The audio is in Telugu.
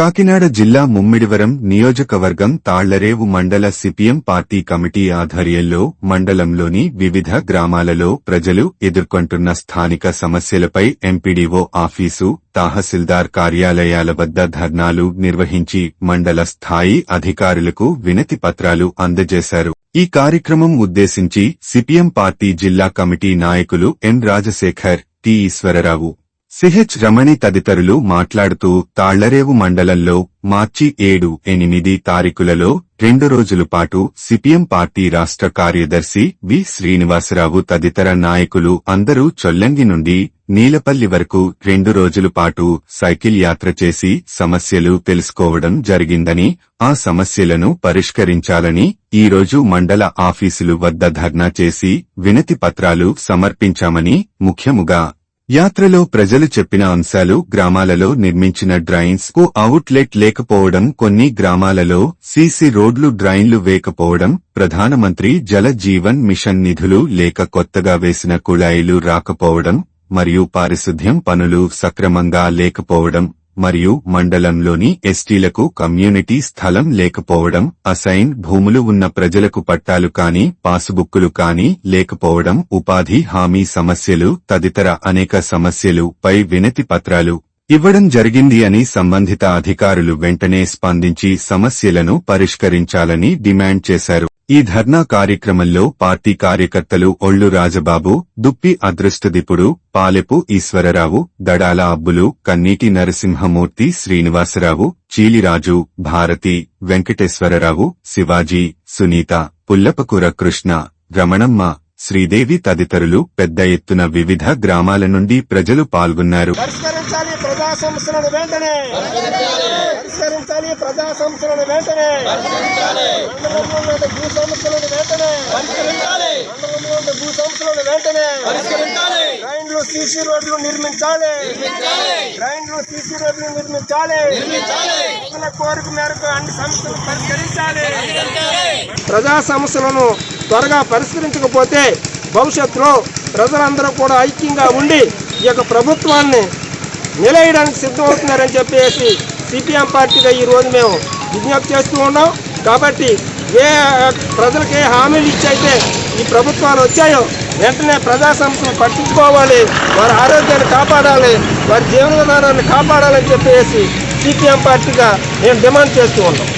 కాకినాడ జిల్లా ముమ్మిడివరం నియోజకవర్గం తాళ్ళరేవు మండల సిపిఎం పార్టీ కమిటీ ఆధ్వర్యంలో మండలంలోని వివిధ గ్రామాలలో ప్రజలు ఎదుర్కొంటున్న స్థానిక సమస్యలపై ఎంపీడీఓ ఆఫీసు తహసీల్దార్ కార్యాలయాల వద్ద ధర్నాలు నిర్వహించి మండల స్థాయి అధికారులకు వినతి పత్రాలు అందజేశారు. ఈ కార్యక్రమం ఉద్దేశించి సిపిఎం పార్టీ జిల్లా కమిటీ నాయకులు N Rajasekhar T Eswararao CH Ramani తదితరులు మాట్లాడుతూ తాళ్ళరేవు మండలంలో మార్చి ఏడు ఎనిమిది తారీఖులలో రెండు రోజుల పాటు సిపిఎం పార్టీ రాష్ట్ర కార్యదర్శి వి శ్రీనివాసరావు తదితర నాయకులు అందరూ చొల్లంగి నుండి నీలపల్లి వరకు రెండు రోజుల పాటు సైకిల్ యాత్ర చేసి సమస్యలు తెలుసుకోవడం జరిగిందని ఆ సమస్యలను పరిష్కరించాలని ఈ రోజు మండల ఆఫీసులు వద్ద ధర్నా చేసి వినతి పత్రాలు సమర్పించామని ముఖ్యముగా యాత్రలో ప్రజలు చెప్పిన అంశాలు గ్రామాలలో నిర్మించిన డ్రైన్స్కు అవుట్లెట్ లేకపోవడం కొన్ని గ్రామాలలో సీసీ రోడ్లు డ్రైన్లు వేకపోవడం ప్రధానమంత్రి జల జీవన్ మిషన్ నిధులు లేక కొత్తగా వేసిన కుళాయిలు రాకపోవడం మరియు పారిశుద్ధ్యం పనులు సక్రమంగా లేకపోవడం. మరియు మండలంలోని ఎస్టీలకు కమ్యూనిటీ స్థలం లేకపోవడం అసైన్ భూములు ఉన్న ప్రజలకు పట్టాలు కాని పాసుబుక్కులు కాని లేకపోవడం ఉపాధి హామీ సమస్యలు తదితర అనేక సమస్యలు పై వినతి పత్రాలు. ఇవ్వడం జరిగింది అని సంబంధిత అధికారులు వెంటనే స్పందించి సమస్యలను పరిష్కరించాలని డిమాండ్ చేశారు. ఈ ధర్నా కార్యక్రమంలో పార్టీ కార్యకర్తలు ఒళ్ళు రాజబాబు దుప్పి అదృష్టదిపుడు పాలెపు ఈశ్వరరావు దడాల అబ్బులు కన్నీటి నరసింహమూర్తి శ్రీనివాసరావు చీలిరాజు భారతి వెంకటేశ్వరరావు శివాజీ సునీత పుల్లపకూర కృష్ణ రమణమ్మ శ్రీదేవి తదితరులు పెద్ద ఎత్తున వివిధ గ్రామాల నుండి ప్రజలు పాల్గొన్నారు. పరిష్కరించాలి ప్రజా సమస్యలను వెంటనే. పరిష్కరించాలి ప్రజా సమస్యలను వెంటనే. మండలంలో ఉన్న భూ సమస్యలను వెంటనే. పరిష్కరించాలి. మండలంలో ఉన్న భూ సమస్యలను వెంటనే. పరిష్కరించాలి. డ్రైన్లు సీసీ రోడ్లు నిర్మించాలి. డ్రైన్లు సీసీ రోడ్లు నిర్మించాలి. ప్రజల కోరిక మేరకు అన్ని సమస్యలు పరిష్కరించాలి. ప్రజా సమస్యలను త్వరగా పరిష్కరించకపోతే భవిష్యత్తులో ప్రజలందరూ కూడా ఐక్యంగా ఉండి ఈ యొక్క ప్రభుత్వాన్ని నిలయడానికి సిద్ధమవుతున్నారని చెప్పేసి సిపిఎం పార్టీగా ఈ రోజు మేము విజ్ఞప్తి చేస్తూ ఉన్నాం. కాబట్టి ఏ ప్రజలకు ఏ హామీలు ఇచ్చైతే ఈ ప్రభుత్వాలు వచ్చాయో వెంటనే ప్రజా సమస్యలు పట్టించుకోవాలి వారి ఆరోగ్యాన్ని కాపాడాలి వారి జీవన విధానాన్ని కాపాడాలని చెప్పేసి సిపిఎం పార్టీగా మేము డిమాండ్ చేస్తూ ఉన్నాం.